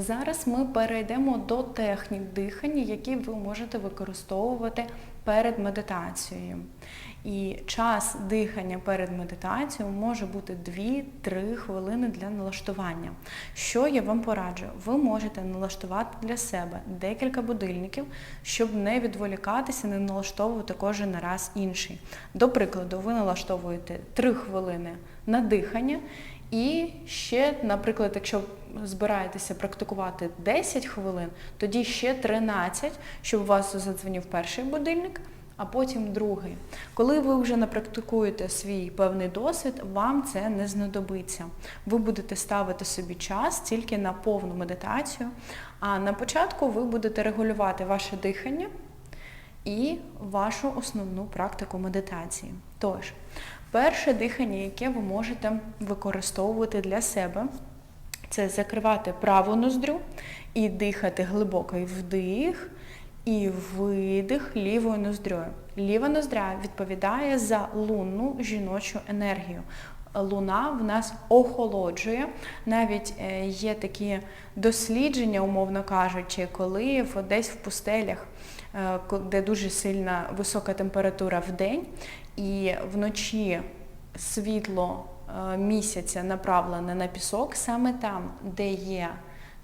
Зараз ми перейдемо до технік дихання, які ви можете використовувати перед медитацією. І час дихання перед медитацією може бути 2-3 хвилини для налаштування. Що я вам пораджую? Ви можете налаштувати для себе декілька будильників, щоб не відволікатися, не налаштовувати кожен раз інший. До прикладу, ви налаштовуєте 3 хвилини на дихання. І ще, наприклад, якщо збираєтеся практикувати 10 хвилин, тоді ще 13, щоб у вас задзвонив перший будильник, а потім другий. Коли ви вже напрактикуєте свій певний досвід, вам це не знадобиться. Ви будете ставити собі час тільки на повну медитацію, а на початку ви будете регулювати ваше дихання і вашу основну практику медитації. Тож, перше дихання, яке ви можете використовувати для себе, це закривати праву ноздрю і дихати глибокий вдих і видих лівою ноздрю. Ліва ноздря відповідає за лунну жіночу енергію. Луна в нас охолоджує. Навіть е, є такі дослідження, умовно кажучи, коли десь в пустелях, е, де дуже сильна висока температура в день, і вночі світло е, місяця направлене на пісок, саме там, де є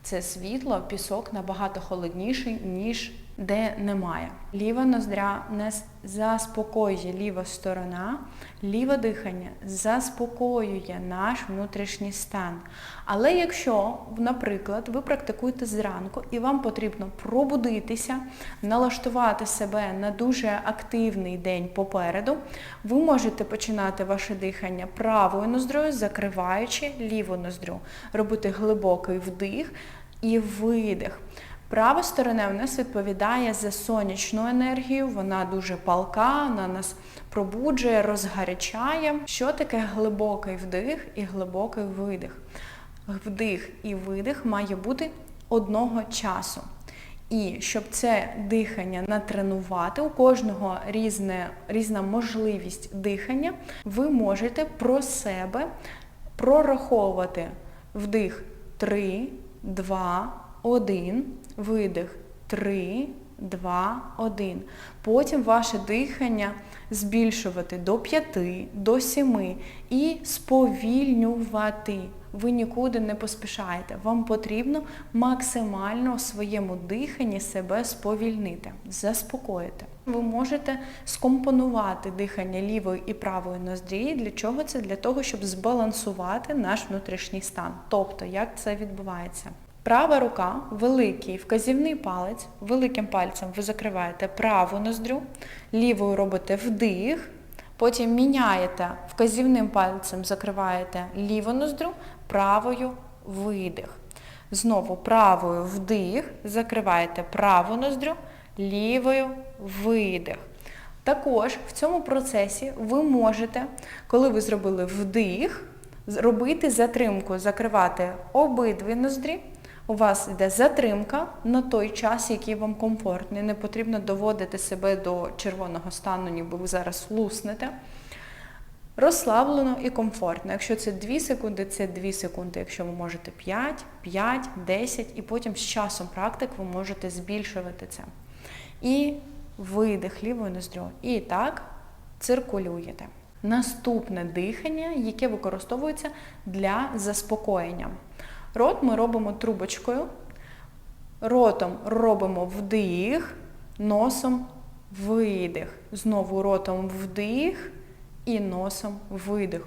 це світло, пісок набагато холодніший, ніж де немає. Ліва ноздря нас заспокоює ліва сторона, ліве дихання заспокоює наш внутрішній стан. Але якщо, наприклад, ви практикуєте зранку і вам потрібно пробудитися, налаштувати себе на дуже активний день попереду, ви можете починати ваше дихання правою ноздрою, закриваючи ліву ноздрю, робити глибокий вдих і видих. Права сторона у нас відповідає за сонячну енергію, вона дуже палка, вона нас пробуджує, розгарячає. Що таке глибокий вдих і глибокий видих? Вдих і видих має бути одного часу. І щоб це дихання натренувати, у кожного різне, різна можливість дихання, ви можете про себе прораховувати вдих 3, 2, 1, видих 3, 2, 1. Потім ваше дихання збільшувати до 5, до 7 і сповільнювати. Ви нікуди не поспішаєте. Вам потрібно максимально у своєму диханні себе сповільнити, заспокоїти. Ви можете скомпонувати дихання лівої і правої ноздрі. Для чого це? Для того, щоб збалансувати наш внутрішній стан. Тобто, як це відбувається? Права рука, великий вказівний палець, великим пальцем ви закриваєте праву ноздрю, лівою робите вдих, потім міняєте вказівним пальцем, закриваєте ліву ноздрю, правою видих. Знову правою вдих, закриваєте праву ноздрю, лівою видих. Також в цьому процесі ви можете, коли ви зробили вдих, робити затримку, закривати обидві ноздрі. У вас йде затримка на той час, який вам комфортний. Не потрібно доводити себе до червоного стану, ніби ви зараз луснете. Розслаблено і комфортно. Якщо це 2 секунди, це 2 секунди. Якщо ви можете 5, 5, 10, і потім з часом практик ви можете збільшувати це. І видих лівою ноздрю. І так циркулюєте. Наступне дихання, яке використовується для заспокоєння. Рот ми робимо трубочкою. Ротом робимо вдих, носом видих. Знову ротом вдих і носом видих.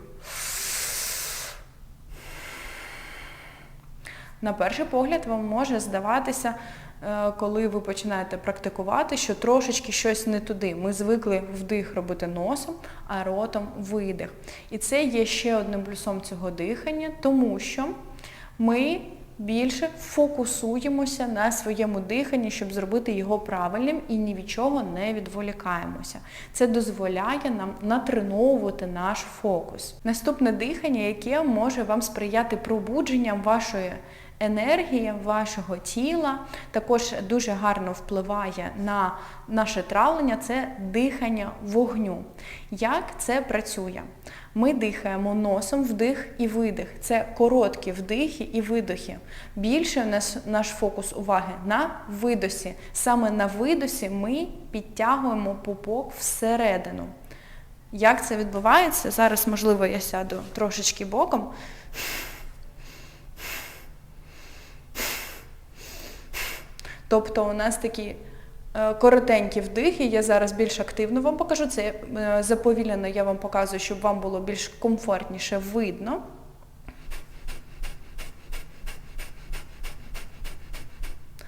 На перший погляд вам може здаватися, е, коли ви починаєте практикувати, що трошечки щось не туди. Ми звикли вдих робити носом, а ротом видих. І це є ще одним плюсом цього дихання, тому що ми більше фокусуємося на своєму диханні, щоб зробити його правильним і ні від чого не відволікаємося. Це дозволяє нам натреновувати наш фокус. Наступне дихання, яке може вам сприяти пробудженням вашої енергія вашого тіла також дуже гарно впливає на наше травлення, це дихання вогню. Як це працює? Ми дихаємо носом вдих і видих. Це короткі вдихи і видохи. Більше нас наш фокус уваги на видосі. Саме на видосі ми підтягуємо пупок всередину. Як це відбувається? Зараз, можливо, я сяду трошечки боком. Тобто у нас такі е, коротенькі вдихи, я зараз більш активно вам покажу. Це е, заповільнено я вам показую, щоб вам було більш комфортніше видно.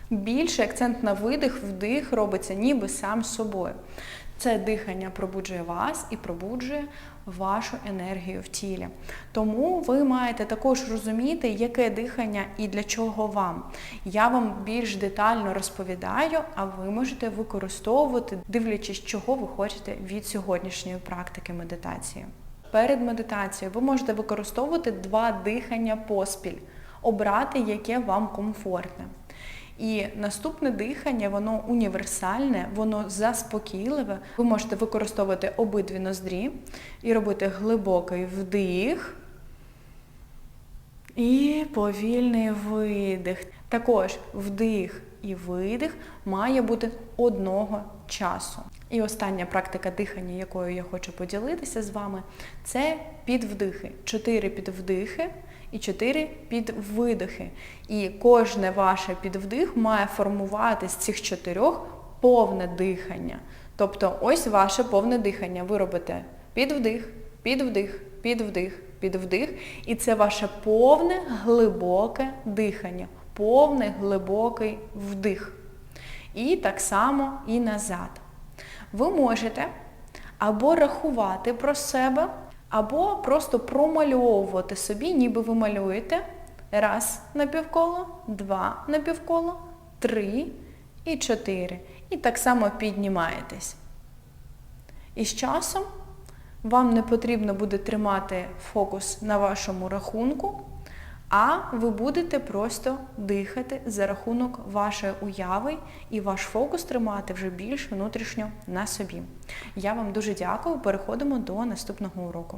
Більший акцент на видих, вдих робиться ніби сам собою. Це дихання пробуджує вас і пробуджує вашу енергію в тілі. Тому ви маєте також розуміти, яке дихання і для чого вам. Я вам більш детально розповідаю, а ви можете використовувати, дивлячись, чого ви хочете від сьогоднішньої практики медитації. Перед медитацією ви можете використовувати два дихання поспіль, обрати, яке вам комфортне. І наступне дихання, воно універсальне, воно заспокійливе. Ви можете використовувати обидві ноздрі і робити глибокий вдих і повільний видих. Також вдих і видих має бути одного часу. І остання практика дихання, якою я хочу поділитися з вами, це підвдихи. Чотири підвдихи і чотири підвидихи. І кожне ваше підвдих має формувати з цих чотирьох повне дихання. Тобто ось ваше повне дихання. Ви робите підвдих, підвдих, підвдих, підвдих. І це ваше повне глибоке дихання, повний глибокий вдих. І так само і назад. Ви можете або рахувати про себе, або просто промальовувати собі, ніби ви малюєте. Раз на півколо, два на півколо, три і чотири. І так само піднімаєтесь. І з часом вам не потрібно буде тримати фокус на вашому рахунку, а ви будете просто дихати за рахунок вашої уяви і ваш фокус тримати вже більш внутрішньо на собі. Я вам дуже дякую. Переходимо до наступного уроку.